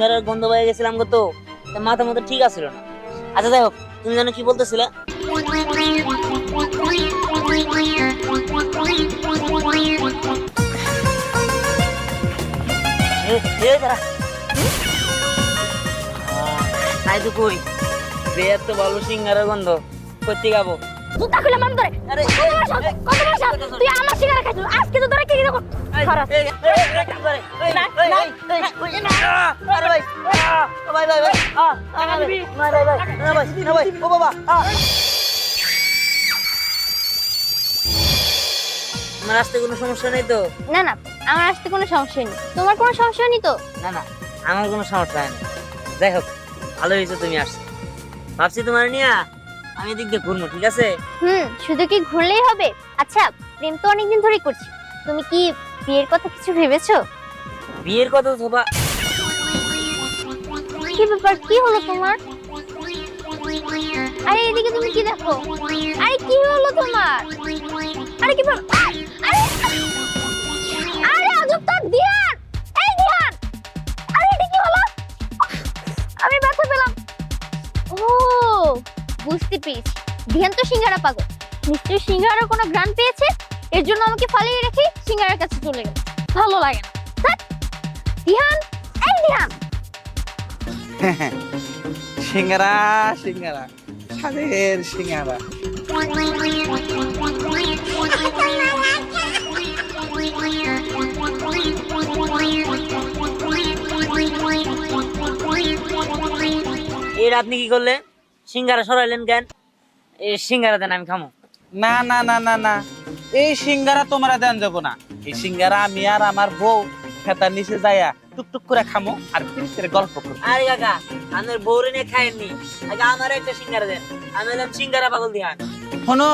সিঙ্গারের গন্ধ পেয়ে গেছিলাম গো তো, তা মাথা মতো ঠিক আছিল না। আচ্ছা যাই হোক, তুমি জানো কি বলতেছিলে? তাই তো কই যে এত ভালো সিঙ্গারের গন্ধ করতে গাবো জুতা খুলে মান ধরে। আরে কত? তুই আমার সিগারেট খাইছিস আজকে তো তোরা কি দেবো? খারাপ আমার আসতে কোনো সমস্যা নেই তো? না না আমার আসতে কোনো সমস্যা নেই। তোমার কোনো সমস্যা নেই তো? না না আমার কোনো সমস্যা হয় না। যাই হোক ভালো হয়েছে তুমি আসছো। ভাবছি তোমার নিয়া আমি এদিক দিয়ে ঘুরবো ঠিক আছে? হুম শুধু কি ঘুরলেই হবে? আচ্ছা প্রেম তো অনেকদিন ধরেই করছি। তুমি কি বিয়ের কথা কিছু ভেবেছো? বিয়ের কথা ধোবা কি ব্যাপার? কি হলো তোমার? আরে এদিকে তুমি কি দেখো? আরে কি হলো তোমার? আরে কি ব্যাপার? আরে আরে আজব তো দিয়ান বুঝতে পেরেছি। ধ্যান তো সিঙ্গারা পাগল। নিশ্চয়ই সিঙ্গারার কোনো গ্রান পেয়েছে? এর জন্য আমাকে ফালিয়ে রেখে সিঙ্গারার কাছে চলে গেল। ভালো লাগে না। ধ্যান এই ধ্যান সিঙ্গারা সিঙ্গারা। স্বাদের সিঙ্গারা। এর আপনি কি করলেন? সিঙ্গারা সরাইলেন কেন? এই সিঙ্গারা দেন আমি খামো। না না না না না। এই সিঙ্গারা তোমরা দেন যাব না। এই সিঙ্গারা আমি আর আমার বউ খেতার নিচে যাইয়া টুকটুক করে খামো আর পিরিতের গল্প করব। আরে কাকা আপনার বউরে নিয়ে খাইনি। আগে আমার একটা সিঙ্গারা দেন। আমি হলাম সিঙ্গারা পাগল দিহান শোনো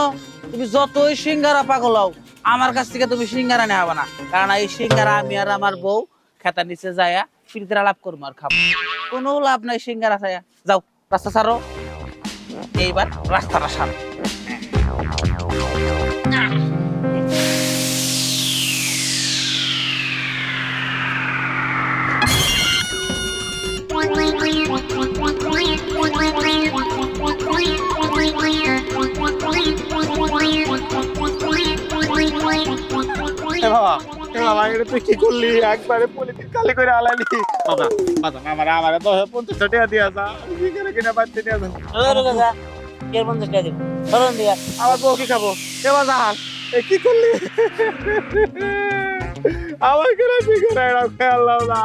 তুমি যতই সিঙ্গারা পাগল হও আমার কাছ থেকে তুমি সিঙ্গারা নেওয়া না। কারণ এই সিঙ্গারা আমি আর আমার বউ খেতার নিচে যাইয়া পিরিতের আলাপ করব আর খাব কোনো লাভ নাই সিঙ্গারা খাইয়া। যাও রাস্তা ছাড়ো। এইবার রাস্তাটা সারো বাবা এটা তুই কি করলি? একবারে পলিথিন খালি করে আলাইলি বাবা বাবা আমার আমার দশ পঞ্চাশ টাকা দিয়া যা। কি কিনা বাচ্চা নিয়ে পঞ্চাশ টাকা দিব। দিয়া। আমার বউ কি খাব? এ বাবা এ কি করলি? আমার কেন কি করে? এরকম খেয়াল না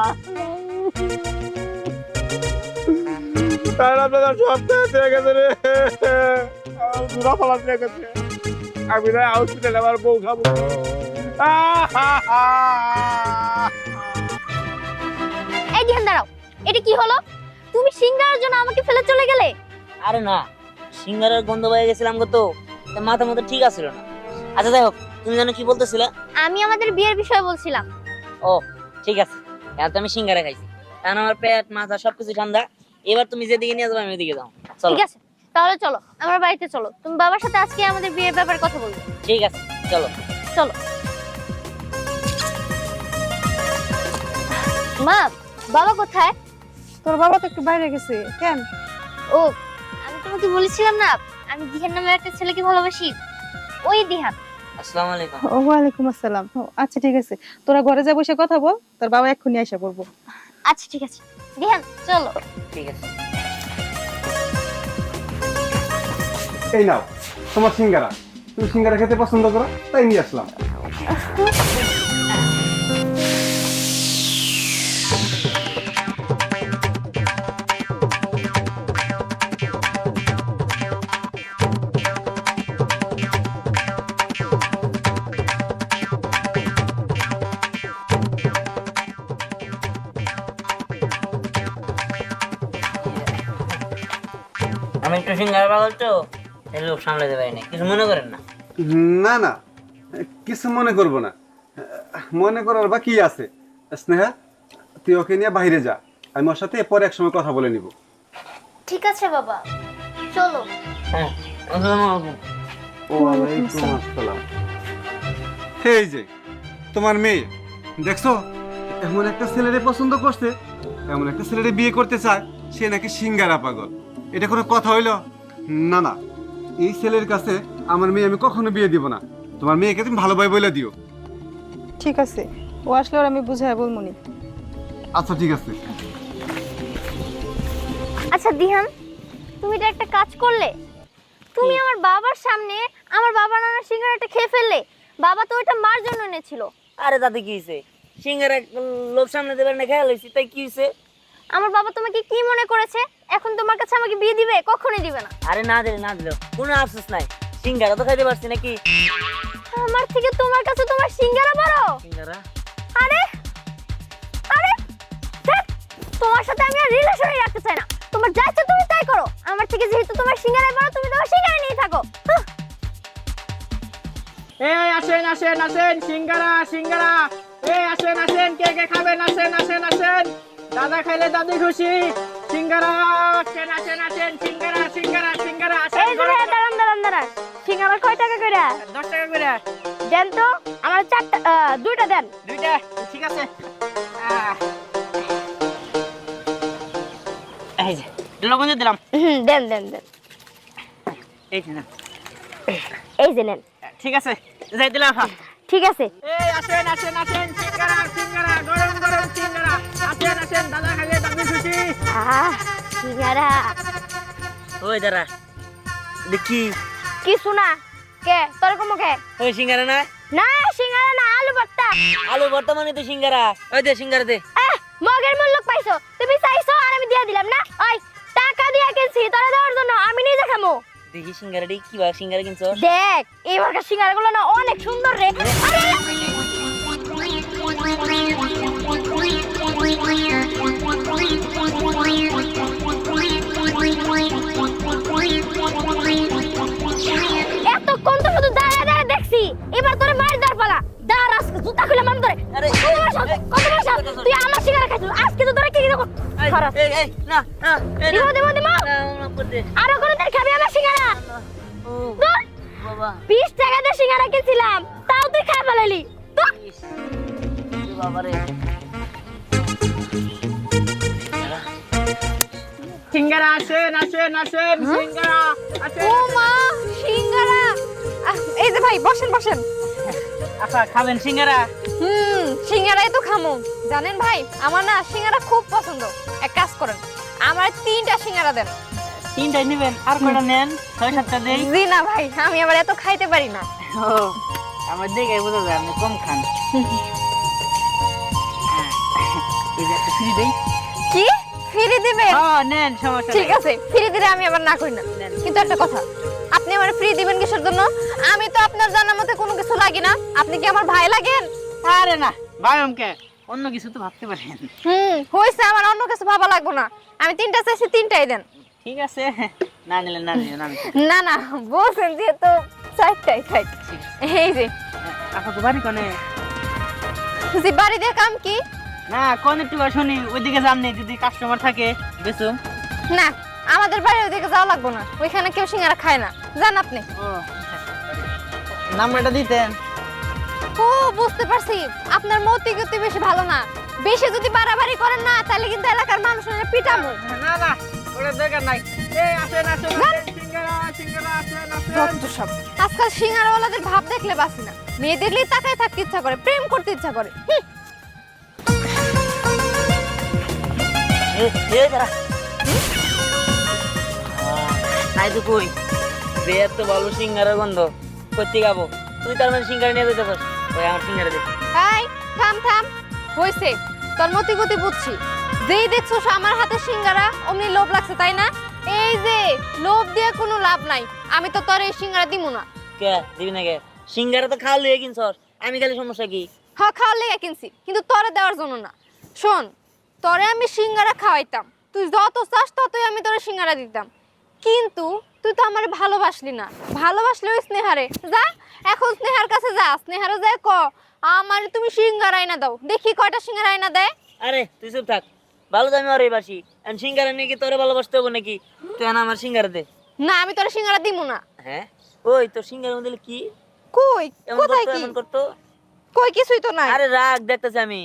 তার আপনার সব দিয়ে গেছে রে। আমার দুরা ফলা গেছে। আমি না হসপিটালে আমার বউ খাব। এই দাঁড়াও। এটা কি হলো? তুমি সিঙ্গারার জন্য আমাকে ফেলে চলে গেলে? আরে না সিঙ্গারের গন্ধ পেয়ে গেছিলাম গো তো মাথা মতো ঠিক আছিল না। আচ্ছা যাই হোক তুমি জানো কি বলতেছিলে? আমি আমাদের বিয়ের বিষয়ে বলছিলাম। ও ঠিক আছে। এখন তো আমি সিঙ্গারা খাইছি। কারণ আমার পেট মাথা সবকিছু ঠান্ডা। এবার তুমি যেদিকে নিয়ে যাবে আমি ওইদিকে যাও চলো। ঠিক আছে তাহলে চলো আমার বাড়িতে চলো। তুমি বাবার সাথে আজকে আমাদের বিয়ের ব্যাপারে কথা বলবে। ঠিক আছে চলো। চলো। মা বাবা কোথায়? তোর বাবা তো একটু বাইরে গেছে। কেন? ও আমি তোমাকে বলেছিলাম না আমি দিহান নামের একটা ছেলেকে ভালোবাসি। ওই দিহান। আসসালামু আলাইকুম। ওয়ালাইকুম আসসালাম। ও, আচ্ছা ঠিক আছে। তোরা ঘরে যা বসে কথা বল তোর বাবা এক্ষুনি এসে পড়ব। আচ্ছা ঠিক আছে। দিহান চলো। ঠিক আছে। এই নাও তোমার সিঙ্গারা। তুমি সিঙ্গারা খেতে পছন্দ করো তাই নিয়ে আসলাম। সিঙ্গারা পাগল তো এই লোক সামলাতে পারি না কিছু মনে করেন না? না না কিছু মনে করব না। মনে করার বা কি আছে। স্নেহা তুই ওকে নিয়ে বাইরে যা। আমি ওর সাথে পরে এক সময় কথা বলে নিব। ঠিক আছে বাবা। চলো। হ্যাঁ ওয়ালাইকুম আসসালাম। এই যে তোমার মেয়ে দেখছ? এমন একটা ছেলেরে পছন্দ করছে এমন একটা ছেলেরে বিয়ে করতে চায় সে নাকি সিঙ্গারা পাগল। এটা কোনো কথা হইল? না না। এই ছেলের কাছে আমার মেয়ে আমি কখনো বিয়ে দিব না। তোমার মেয়েকে তুমি ভালোভাবে বলে দিও। ঠিক আছে। ও আসলে ওর আমি বুঝাই বলমুনি আচ্ছা ঠিক আছে। আচ্ছা দিহান তুমি এটা একটা কাজ করলে। তুমি আমার বাবার সামনে আমার বাবা নানার সিঙ্গারাটা খেয়ে ফেললে। বাবা তো ওটা মার জন্য এনেছিল। আরে তাতে কি হয়েছে সিঙ্গারা লোক সামনে দেবেন না খেয়াল হয়েছে তাই কি হয়েছে আমার বাবা তোমাকে কি মনে করেছে? এখন তোমার কাছে আমাকে বিয়ে দিবে? কখনোই দিবে না। আরে না দিলে না দিলেও। কোনো আফসোস নাই। সিঙ্গারা তো খাইতে পারছি নাকি? আমার থেকে তোমার কাছে তোমার সিঙ্গারা বড়? সিঙ্গারা? আরে আরে ধ্যাৎ, তোমার সাথে আমি আর রিলেশনই রাখতে চাই না। তোমার যা ইচ্ছা তুমি তাই করো। আমার থেকে যেহেতু তোমার সিঙ্গারা বড় তুমি তোমার সিঙ্গারা নিয়ে থাকো। হাহ। এই আসেন আসেন আসেন সিঙ্গারা সিঙ্গারা। এই আসেন আসেন কে কে খাবেন? আসেন আসেন আসেন। দাদা খাইলে দাদি খুশি। সিঙ্গারা আসেন আসেন আসেন সিঙ্গারা সিঙ্গারা সিঙ্গারা এই যে ভাইয়া, দাঁড়ান দাঁড়ান দাঁড়ান। সিঙ্গারা কয় টাকা করে দশ টাকা করে দেন তো আমার চারটা দুইটা দেন। দুইটা ঠিক আছে। এই যে লবণ দিলাম। হুম, দেন দেন দেন। এই যে এই যে নেন। ঠিক আছে যাই দিলাম। হ্যাঁ ঠিক আছে। এই আসেন আসেন আসেন সিঙ্গারা সিঙ্গারা গরম গরম সিঙ্গারা। আসেন আসেন দাদা খাইলে দাদি খুশি। আহ সিঙ্গারা। ওই দাঁড়া দেখি। কিছু না কে? তোর কমো কে? ওই সিঙ্গারা না? না সিঙ্গারা না আলু ভর্তা। আলু বর্তমানে তো সিঙ্গারা। ওই দে সিঙ্গারা দে। আহ, মগের মূল্য পাইছো। তুমি চাইছো আর আমি দিয়ে দিলাম না? ওই টাকা দিয়ে কিনছি তোরা দেওয়ার জন্য আমি নিজে খামো। দেখি সিঙ্গারাটি কি বা সিঙ্গারা কিনছো? দেখ এবারকার সিঙ্গারা গুলো না অনেক সুন্দর রে। আরে! এতক্ষণ তো শুধু দাঁড়ায় দাঁড়ায় দেখছি। এবার তোরে মার দেওয়ার পালা। দাঁড় আজকে জুতা খুলে মান ধরে কত বড় তুই আমার সিঙ্গারা খাইছিস আজকে তো তোরা কি এই, খারাপ এই না না দিব দিব দিব। আরও করে দেখ খাবি আমার সিঙ্গারা? ও বাবা। বিশ টাকা দিয়ে সিঙ্গারা কিনছিলাম তাও তুই খাই ফেলালি। সিঙ্গারা আসেন আসেন আসেন সিঙ্গারা আসেন ও মা সিঙ্গারা। এই যে ভাই বসেন বসেন। আচ্ছা খাবেন সিঙ্গারা? হুম সিঙ্গারাই তো খামো। জানেন ভাই আমার না সিঙ্গারা খুব পছন্দ। এক কাজ করেন আমার তিনটা সিঙ্গারা দেন। তিনটাই নেবেন আর কয়টা নেন? ছয় সাতটা দেই। জি না ভাই আমি আবার এত খাইতে পারি না। ও আমার দেখে বোঝা যায় আপনি কম খান। এই যে একটা ফ্রি দেই। কি? ফিরে দিবেন? হ্যাঁ নেন সমস্যা ঠিক আছে ফ্রি দিলে আমি আবার না করি না। কিন্তু একটা কথা আপনি আমার ফ্রি দিবেন কিসের জন্য? আমি তো আপনার জানার মতে কোনো কিছু লাগি না। আপনি কি আমার ভাই লাগেন? আরে না ভাই অমকে অন্য কিছু তো ভাবতে পারেন। হুম হয়েছে আমার অন্য কিছু ভাবা লাগবো না। আমি তিনটা চাইছি তিনটাই দেন। ঠিক আছে? না নিলে না নিলে না না না বলছেন যেহেতু চারটাই খাই এই যে। আপনার তো বাড়ি কনে? জি বাড়ি দিয়ে কাম কি? না কোন একটু শুনি ওইদিকে যাননি যদি কাস্টমার থাকে বেশু না আমাদের বাড়ির ওদিকে যাওয়া লাগবো না। ওইখানে কেউ সিঙ্গারা খায় না। জান আপনি। নাম্বারটা দিতেন। ও বুঝতে পারছি। আপনার মতি গতি বেশি ভালো না। বেশি যদি বাড়াবাড়ি করেন না তাহলে কিন্তু এলাকার মানুষ পিটামু না না আজকাল সিঙ্গারাওয়ালাদের ভাব দেখলে বাসি না। মেয়ে দেখলেই তাকায় থাকতে ইচ্ছা করে প্রেম করতে ইচ্ছা করে। নাই তো কই? বে এত ভালো সিঙ্গারের গন্ধ। করতে গাবো? তুই তার মানে সিঙ্গারা নিয়ে যেতে পারস। ওই আমার সিঙ্গারা থাম থাম। হইছে। তোর মতি গতি বুঝছি। যেই দেখছ আমার হাতে সিঙ্গারা অমনি লোভ লাগছে তাই না? এই যে লোভ দিয়ে কোনো লাভ নাই। আমি তো তোর এই সিঙ্গারা দিমু না। কে? দিবি না কে সিঙ্গারা তো খাওয়া লুয়ে কিনছস। আমি খালি সমস্যা কি? হ্যাঁ খাওয়ার লেগে কিনছি কিন্তু তোরে দেওয়ার জন্য না। শোন তোরে আমি সিঙ্গারা খাওয়াইতাম। তুই যত চাস ততই আমি তোরে সিঙ্গারা দিতাম। কিন্তু তুই তো আমার ভালোবাসলি না। ভালোবাসলে ওই স্নেহারে। যা এখন স্নেহার কাছে যা। স্নেহারে যায় ক আমার তুমি সিঙ্গারা আইনা দাও। দেখি কয়টা সিঙ্গারা আইনা দেয়। আরে তুই চুপ থাক। ভালো তো আমি ওরে বাসি। আর সিঙ্গারা নিয়ে কি তোরে ভালোবাসতে হবে নাকি? তুই না আমার সিঙ্গারা দে। না আমি তোরে সিঙ্গারা দিমু না। হ্যাঁ? ওই তোর সিঙ্গারা মধ্যে কি? কই? কোথায় কি? এমন করতো? কই কিছুই তো নাই। আরে রাগ দেখতেছি আমি।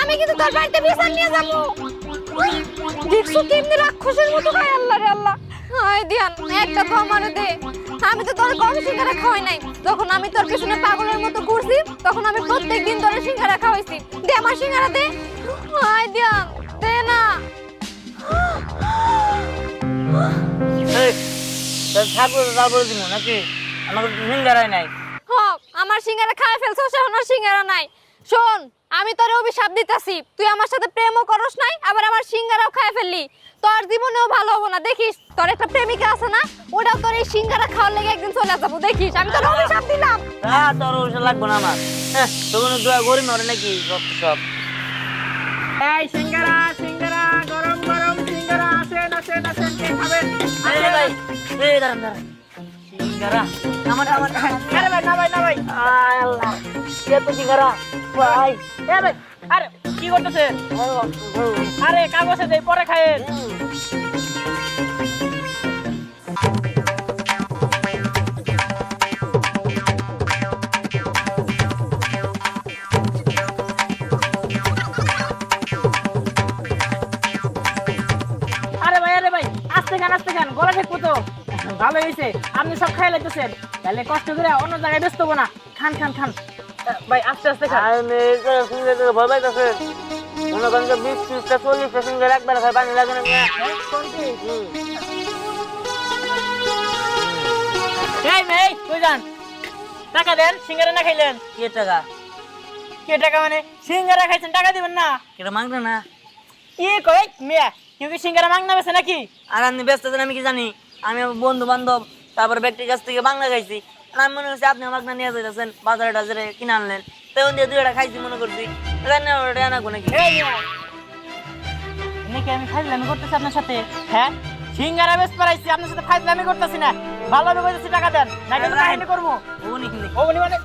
আমি কিন্তু তোর বাড়িতে বিচার নিয়ে যাব। দেখছ কেমনি রাক্ষসের মতো আল্লাহ রে আল্লাহ। ধ্যান একটা তো আমারে দে। আমি তো তোর কম সিঙ্গারা খাওয়াই নাই। তখন আমি তোর পিছনে পাগলের মতো ঘুরছি তখন আমি প্রত্যেকদিন তোর সিঙ্গারা খাওয়াইছি। দে আমার সিঙ্গারা দে। হায় দিয়া দে না। তারপরে দিব নাকি? আমাকে সিঙ্গারাই নাই। হ আমার সিঙ্গারা খায় ফেলছো আর সিঙ্গারা নাই। শোন আমি তোরে অভিশাপ দিতাছি। তুই আমার সাথে প্রেমও করস নাই আবার আমার সিঙ্গারাও খায় ফেললি। তোর জীবনেও ভালো হব না দেখিস? তোর একটা প্রেমিকা আছে না ওটাও তোর এই সিঙ্গারা খাওয়ার লেগে একদিন চলে যাব দেখিস? আমি তোর অভিশাপ দিলাম। তা তোর লাগবে না আমার। হ্যাঁ তখন দোয়া করি মরে নাকি সব সব। এই সিঙ্গারা সিঙ্গারা গরম গরম সিঙ্গারা আসেন আসেন আসেন কে খাবেন এই রে ভাই এই দাঁড়ান দাঁড়ান। সিঙ্গারা আমার আমার। আরে ভাই না ভাই না ভাই। আল্লাহ এত সিঙ্গারা? ভাই। এ আরে, কি করতেছেন আরে, কাগজে দেই, পরে খায়েন ভাই, আরে ভাই, আস্তে খান আস্তে খান, গলা ঠিক তো ভালো হয়েছে, আপনি সব খাই লাগতেছেন। তাহলে কষ্ট করে অন্য জায়গায় ব্যস্ত না। খান খান খান। ভাই আস্তে আস্তে খান। আমি সিঙ্গারা ভয় পাইতেছে। মনে করেন বিশ ত্রিশটা চল্লিশটা সিঙ্গারা একবার খাই পানি লাগে না। এই মেয়ে তুই যান। টাকা দেন সিঙ্গারা না খাইলেন? কি টাকা? কে টাকা মানে? সিঙ্গারা খাইছেন টাকা দিবেন না। এটা মাংনা না? কি কই মিয়া কেউ কি সিঙ্গারা মাংনা বেছে নাকি? আর আপনি ব্যস্ত আমি কি জানি? আমি বন্ধু বান্ধব তারপর ব্যক্তির কাছ থেকে বাংলা খাইছি। আমি মনে করছি আপনি আমাকে নিয়ে যাইতেছেন বাজারে টাজারে কিনে আনলেন তখন দিয়ে দুইটা খাইছি মনে করছি রান্না ওটা নাকি নাকি আমি ফাইজলামি করতেছি আপনার সাথে হ্যাঁ সিঙ্গারা বেশ পারাইছি আপনার সাথে ফাইজলামি করতেছি না ভালোভাবে কইতেছি টাকা দেন না কিন্তু কাহিনী করব নাকি নাকি ও উনি মানে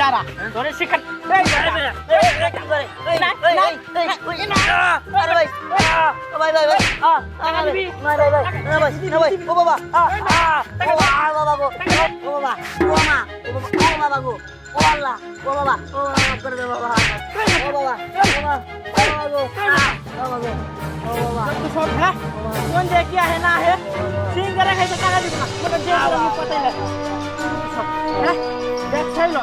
দাঁড়া ধরে এই এই, এই, ভাই ভাই ভাই ভাই? ভাই ভাই না ভাই না ভাই ও বাবা ও বাবা গো ও বাবা ও মা ও বাবা ও বাবা গো ও আল্লাহ ও বাবা ও বাবা করে দে বাবা ও বাবা ও বাবা ও বাবা গো ও বাবা তো সব হ্যাঁ কোন যে কি আহে না আহে সিঙ্গারা খাইতে টাকা দিব না তোকে যে মুখ পাতাইলে হ্যাঁ দেখ ছাইলো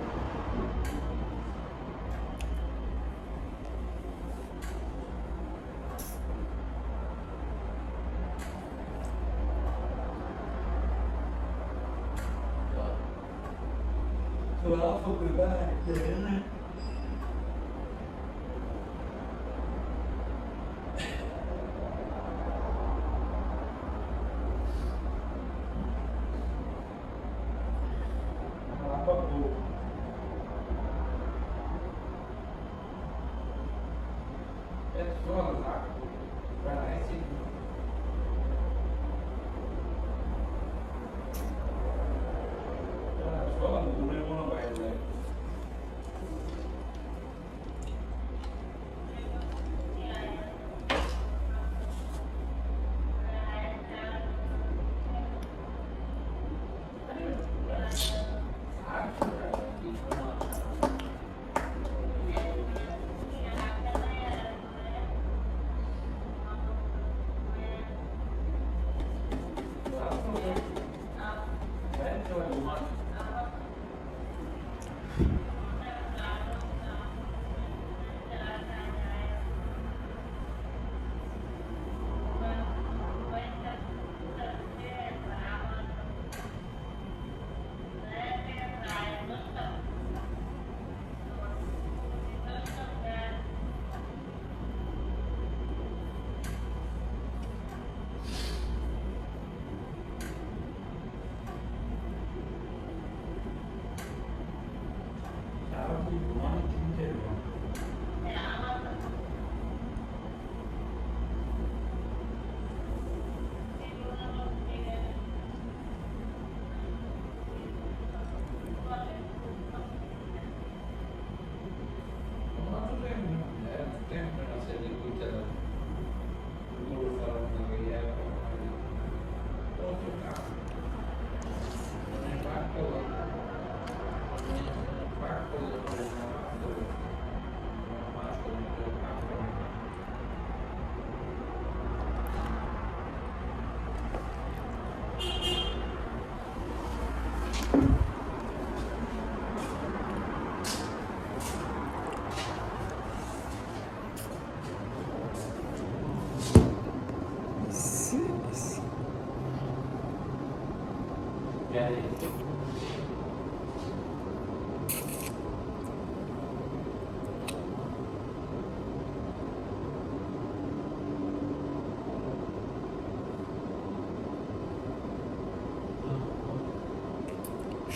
off of the back.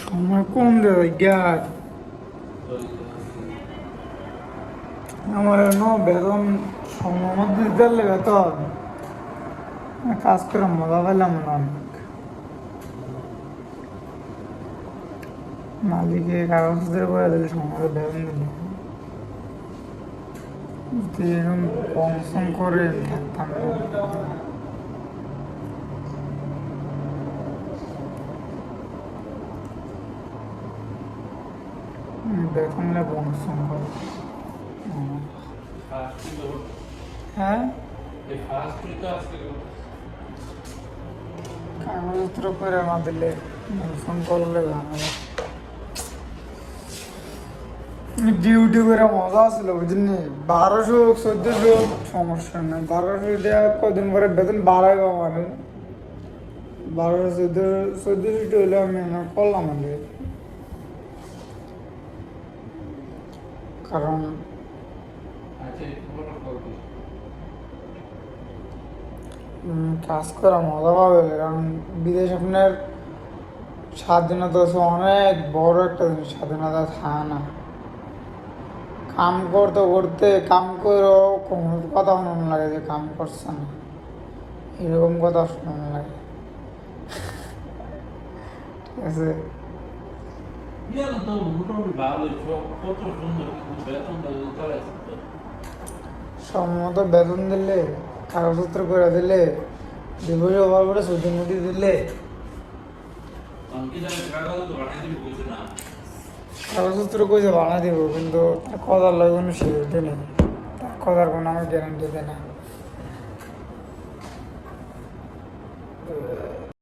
সময় কম দেয় গ্যাস আমার ন বেতন সময় মধ্যে দিতে বেতন কাজ করে মজা পেলাম না অনেক মালিকে কাগজপত্র করে দিলে সময় দিলে যদি এরকম পংশন করে, থাকতাম। বেতনলে পংশন করে। হ্যাঁ? কাগজপত্র করে দিলে ফোন করলে ঝামেলা ডিউটি করে মজা আসলো, বুঝলি? বারোশো, চোদ্দশো, সমস্যা নেই। বারোশো দেওয়া কদিন পরে বেতন বাড়াইব মানে বারোশো চোদ্দ চোদ্দশো হলে আমি করলাম আগে কারণ কাজ করা মজা পাবে, কারণ বিদেশ আপনার স্বাধীনতা অনেক বড় একটা জিনিস, স্বাধীনতা থাকে না। কাম করতে করতে কাম কোনো কথা শোনানো লাগে যে কাম করছে না। এরকম কথা শোনানো লাগে ঠিক আছে? সম্মত বেতন দিলে কাগজপত্র করে দিলে দিবস হওয়ার পরে ছুটি মুটি দিলে। না? কাগজপত্র কইছে বানা দিব, কিন্তু কদার না কোনো সিকিউরিটি নেই। কথার কোনো আমি গ্যারান্টি দেয় না